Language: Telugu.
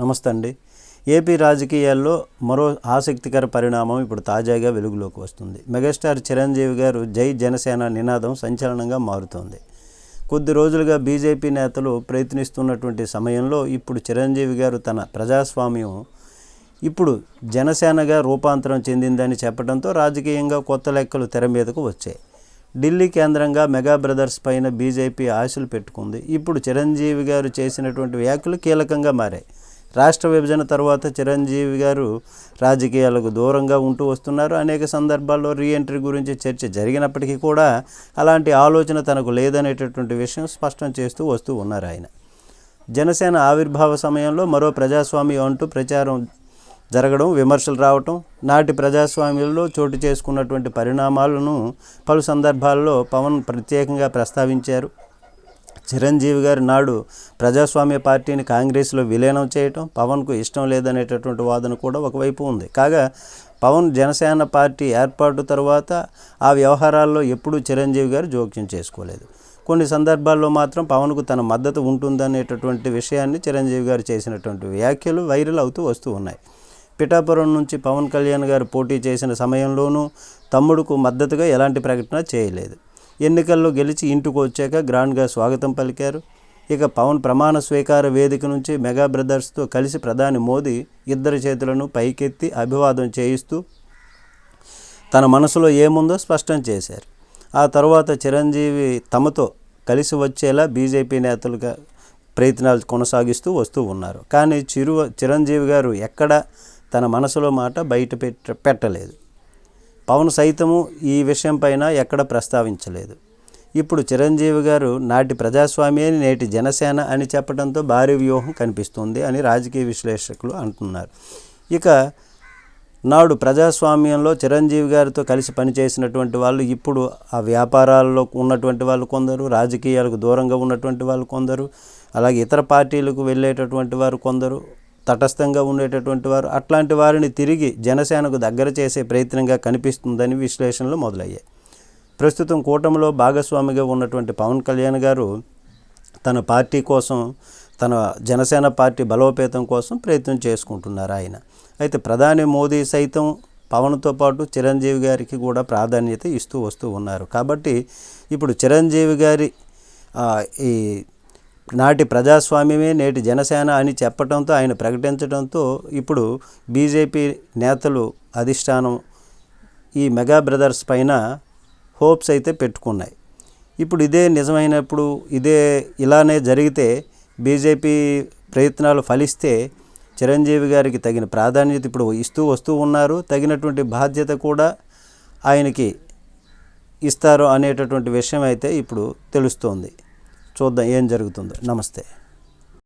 నమస్తే అండి. ఏపీ రాజకీయాల్లో మరో ఆసక్తికర పరిణామం ఇప్పుడు తాజాగా వెలుగులోకి వస్తుంది. మెగాస్టార్ చిరంజీవి గారు జై జనసేన నినాదం సంచలనంగా మారుతోంది. కొద్ది రోజులుగా బీజేపీ నేతలు ప్రయత్నిస్తున్నటువంటి సమయంలో ఇప్పుడు చిరంజీవి గారు తన ప్రజాస్వామ్యం ఇప్పుడు జనసేనగా రూపాంతరం చెందిందని చెప్పడంతో రాజకీయంగా కొత్త లెక్కలు తెర మీదకు వచ్చాయి. ఢిల్లీ కేంద్రంగా మెగా బ్రదర్స్ పైన బీజేపీ ఆశలు పెట్టుకుంది. ఇప్పుడు చిరంజీవి గారు చేసినటువంటి వ్యాఖ్యలు కీలకంగా మారాయి. రాష్ట్ర విభజన తర్వాత చిరంజీవి గారు రాజకీయాలకు దూరంగా ఉంటూ వస్తున్నారు. అనేక సందర్భాల్లో రీఎంట్రీ గురించి చర్చ జరిగినప్పటికీ కూడా అలాంటి ఆలోచన తనకు లేదనేటటువంటి విషయం స్పష్టం చేస్తూ వస్తూ ఉన్నారు ఆయన. జనసేన ఆవిర్భావ సమయంలో మరో ప్రజాస్వామ్యం అంటూ ప్రచారం జరగడం విమర్శలు రావటం నాటి ప్రజాస్వామ్యంలో చోటు చేసుకున్నటువంటి పరిణామాలను పలు సందర్భాల్లో పవన్ ప్రత్యేకంగా ప్రస్తావించారు. చిరంజీవి గారి నాడు ప్రజాస్వామ్య పార్టీని కాంగ్రెస్లో విలీనం చేయటం పవన్కు ఇష్టం లేదనేటటువంటి వాదన కూడా ఒకవైపు ఉంది. కాగా పవన్ జనసేన పార్టీ ఏర్పాటు తర్వాత ఆ వ్యవహారాల్లో ఎప్పుడూ చిరంజీవి గారు జోక్యం చేసుకోలేదు. కొన్ని సందర్భాల్లో మాత్రం పవన్కు తన మద్దతు ఉంటుందనేటటువంటి విషయాన్ని చిరంజీవి గారు చేసినటువంటి వ్యాఖ్యలు వైరల్ అవుతూ వస్తూ ఉన్నాయి. పిఠాపురం నుంచి పవన్ కళ్యాణ్ గారు పోటీ చేసిన సమయంలోనూ తమ్ముడుకు మద్దతుగా ఎలాంటి ప్రకటన చేయలేదు. ఎన్నికల్లో గెలిచి ఇంటికి వచ్చాక గ్రాండ్గా స్వాగతం పలికారు. ఇక పవన్ ప్రమాణ స్వీకార వేదిక నుంచి మెగా బ్రదర్స్తో కలిసి ప్రధాని మోదీ ఇద్దరి చేతులను పైకెత్తి అభివాదం చేయిస్తూ తన మనసులో ఏముందో స్పష్టం చేశారు. ఆ తర్వాత చిరంజీవి తమతో కలిసి వచ్చేలా బీజేపీ నేతలుగా ప్రయత్నాలు కొనసాగిస్తూ వస్తూ ఉన్నారు. కానీ చిరు చిరంజీవి గారు ఎక్కడ తన మనసులో మాట బయట పెట్ట పెట్టలేదు. పవన్ సైతము ఈ విషయం పైన ఎక్కడ ప్రస్తావించలేదు. ఇప్పుడు చిరంజీవి గారు నాటి ప్రజాస్వామ్యే నేటి జనసేన అని చెప్పడంతో భారీ వ్యూహం కనిపిస్తుంది అని రాజకీయ విశ్లేషకులు అంటున్నారు. ఇక నాడు ప్రజాస్వామ్యంలో చిరంజీవి గారితో కలిసి పనిచేసినటువంటి వాళ్ళు ఇప్పుడు ఆ వ్యాపారాల్లో ఉన్నటువంటి వాళ్ళు కొందరు రాజకీయాలకు దూరంగా ఉన్నటువంటి వాళ్ళు కొందరు అలాగే ఇతర పార్టీలకు వెళ్ళేటటువంటి వారు కొందరు తటస్థంగా ఉండేటటువంటి వారు అట్లాంటి వారిని తిరిగి జనసేనకు దగ్గర చేసే ప్రయత్నంగా కనిపిస్తుందని విశ్లేషణలు మొదలయ్యాయి. ప్రస్తుతం కూటమిలో భాగస్వామిగా ఉన్నటువంటి పవన్ కళ్యాణ్ గారు తన పార్టీ కోసం తన జనసేన పార్టీ బలోపేతం కోసం ప్రయత్నం చేసుకుంటున్నారు ఆయన. అయితే ప్రధాని మోదీ సైతం పవన్తో పాటు చిరంజీవి గారికి కూడా ప్రాధాన్యత ఇస్తూ వస్తూ ఉన్నారు. కాబట్టి ఇప్పుడు చిరంజీవి గారి ఈ నాటి ప్రజాస్వామ్యమే నేటి జనసేన అని చెప్పడంతో ఆయన ప్రకటించడంతో ఇప్పుడు బీజేపీ నేతలు అధిష్టానం ఈ మెగా బ్రదర్స్ పైన హోప్స్ అయితే పెట్టుకున్నాయి. ఇప్పుడు ఇదే నిజమైనప్పుడు ఇదే ఇలానే జరిగితే బీజేపీ ప్రయత్నాలు ఫలిస్తే చిరంజీవి గారికి తగిన ప్రాధాన్యత ఇప్పుడు ఇస్తూ వస్తూ ఉన్నారు. తగినటువంటి బాధ్యత కూడా ఆయనకి ఇస్తారు అనేటటువంటి విషయం అయితే ఇప్పుడు తెలుస్తోంది. చూద్దాం ఏం జరుగుతుందో నమస్తే